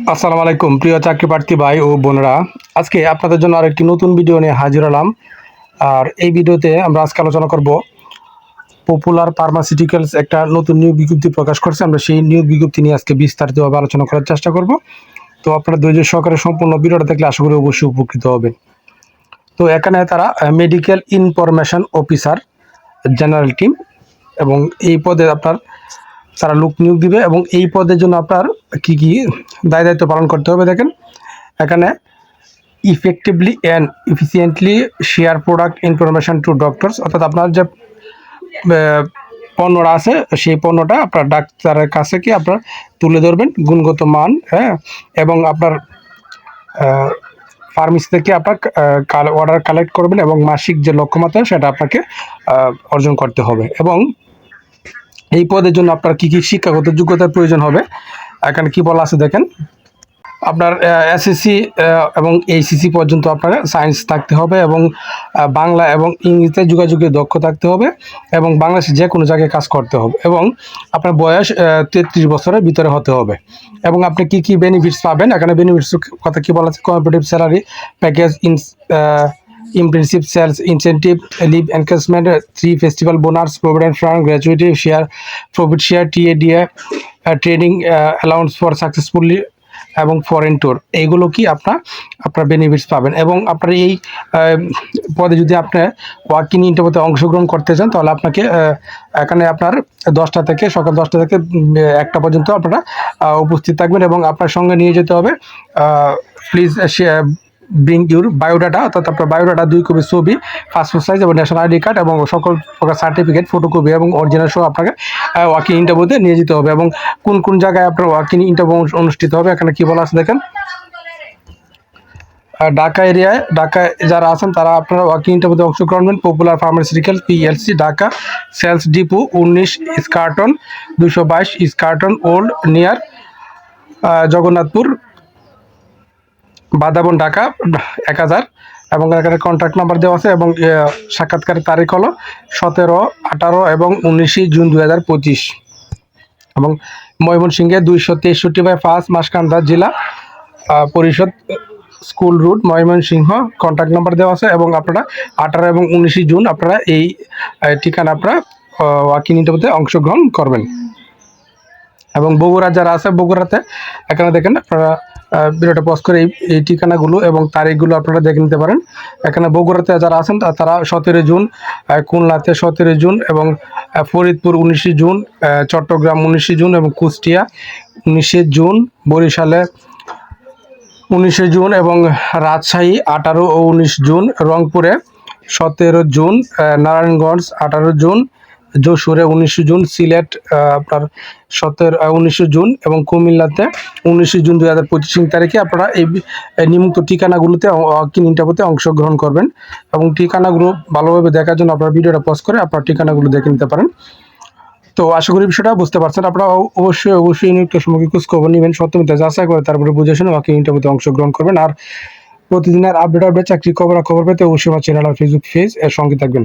আসসালামু আলাইকুম, প্রিয় চাকরি প্রার্থী ভাই ও বোনেরা। আজকে আপনাদের জন্য আরেকটি নতুন ভিডিও নিয়ে হাজির হলাম। আর এই ভিডিওতে আমরা আজকে আলোচনা করব পপুলার ফার্মাসিউটিক্যালস একটা নতুন নিয়োগ বিজ্ঞপ্তি প্রকাশ করছে। আমরা সেই নিয়োগ বিজ্ঞপ্তি নিয়ে আজকে বিস্তারিতভাবে আলোচনা করার চেষ্টা করব। তো আপনারা ধৈর্য সহকারে সম্পূর্ণ ভিডিওটা দেখলে আশা করি অবশ্যই উপকৃত হবেন। তো এখানে তারা medical information officer general team এবং এই পদে আপনার তারা লোক নিয়োগ দিবে এবং এই পদের জন্য আপনার কি কি দায় দায়িত্ব পালন করতে হবে দেখেন। এখানে effectively and efficiently share product information to doctors অর্থাৎ আপনার যে পণ্যটা আছে, সেই পণ্যটা আপনার ডাক্তারের কাছে কি আপনার তুলে ধরবেন, গুণগত মান হ্যাঁ এবং আপনার ফার্মেসি থেকে আপনার অর্ডার কালেক্ট করবেন এবং মাসিক যে লক্ষ্যমাত্রা সেটা আপনাকে অর্জন করতে হবে। এবং এই পদের জন্য আপনার কি কি শিক্ষাগত যোগ্যতার প্রয়োজন হবে? এখানে কি বলা আছে দেখেন? আপনার এসএসসি এবং এইচএসসি পর্যন্ত আপনার সায়েন্স থাকতে হবে এবং বাংলা এবং ইংরেজিতে যোগাযোগে দক্ষ থাকতে হবে এবং বাংলাদেশে যে কোনো জায়গায় কাজ করতে হবে এবং আপনার বয়স তেত্রিশ বছরের ভিতরে হতে হবে। এবং আপনি কি কি বেনিফিটস পাবেন? এখানে বেনিফিটস কথা কী বলা আছে? Competitive salary package in impressive sales incentive leave encouragement three festival bonus provident fund gratuity share profit share TA DA training allowance for successfully এবং ফরেন ট্যুর এইগুলো কি আপনার আপনার বেনিফিটস পাবেন। এবং আপনার এই পদে যদি আপনি ওয়াকিং ইন্টারভিউতে অংশগ্রহণ করতে চান, তাহলে আপনাকে এখানে আপনার দশটা থেকে, সকাল দশটা থেকে একটা পর্যন্ত আপনারা উপস্থিত থাকবেন এবং আপনার সঙ্গে নিয়ে যেতে হবে প্লিজ ব্রিং ইউর বায়োডাটা অর্থাৎ আপনার বায়োডাটা দুই কপি ছবি পাসপোর্ট সাইজ এবং ন্যাশনাল আইডি কার্ড এবং সকল প্রকার সার্টিফিকেট ফটোকপি এবং অরিজিনাল সহ আপনাকে ওয়াকিং ইন্টারভিউতে নিয়ে যেতে হবে এবং কোন কোন জায়গায় আপনার ওয়াকিং ইন্টারভিউ অনুষ্ঠিত হবে, এখানে কী বলা আছে দেখেন? ঢাকা এরিয়ায় ঢাকায় যারা আছেন তারা আপনারা ওয়াকিং ইন্টারভিউতে অংশগ্রহণ করবেন। Popular pharmaceutical PLC Dhaka sales depot উনিশ স্কার্টন দুশো বাইশ স্কার্টন ওল্ড নিয়ার জগন্নাথপুর বাদাবন ঢাকা, এক হাজার। এবং এখানে কন্ট্যাক্ট নাম্বার দেওয়া আছে এবং সাক্ষাৎকারের তারিখ হলো সতেরো, আঠারো এবং উনিশে জুন দু হাজার পঁচিশ। এবং ময়মনসিংহে দুইশো তেষট্টি বাই পাঁচ মাসকান্দা জেলা পরিষদ school route, Mymensingh contact number দেওয়া আছে এবং আপনারা আঠারো এবং উনিশে জুন আপনারা এই ঠিকানা আপনারা ওয়াকিং ইন্টারভিউতে অংশগ্রহণ করবেন। এবং বগুড়া যারা আছে বগুড়াতে, এখানে দেখেন আপনারা ভিডিওটা পজ করে এই ঠিকানাগুলো এবং তারিখগুলো আপনারা দেখে নিতে পারেন। এখানে বগুড়াতে যারা আছেন তারা সতেরো জুন খুলনাতে সতেরো জুন এবং ফরিদপুর উনিশে জুন চট্টগ্রাম উনিশে জুন এবং কুষ্টিয়া উনিশে জুন, বরিশালে উনিশে জুন এবং রাজশাহী আঠারো ও উনিশ জুন, রংপুরে সতেরো জুন নারায়ণগঞ্জ আঠারো জুন যশোরে উনিশে জুন, সিলেট আপনার সতেরো উনিশে জুন এবং কুমিল্লাতে উনিশে জুন দুই হাজার পঁচিশ তারিখে আপনারা এই নিমুক্ত ঠিকানাগুলোতে কিন ইন্টারভিউতে অংশগ্রহণ করবেন এবং ঠিকানাগুলো ভালোভাবে দেখার জন্য আপনার ভিডিওটা পজ করে আপনার ঠিকানাগুলো দেখে নিতে পারেন। তো আশা করি বিষয়টা বুঝতে পারছেন। আপনারা অবশ্যই অবশ্যই নিয়োগটা সম্পর্কে খোঁজ খবর নেবেন, সত্যমিতা যাচাই করে তারপরে বুঝে শুনে বাকি ইন্টারভিউতে অংশগ্রহণ করবেন। আর প্রতিদিনের আপডেট আপডেট চাকরি খবর খবর পেতে অবশ্যই আমার চ্যানেল আর ফেসবুক পেজ এর সঙ্গে থাকবেন।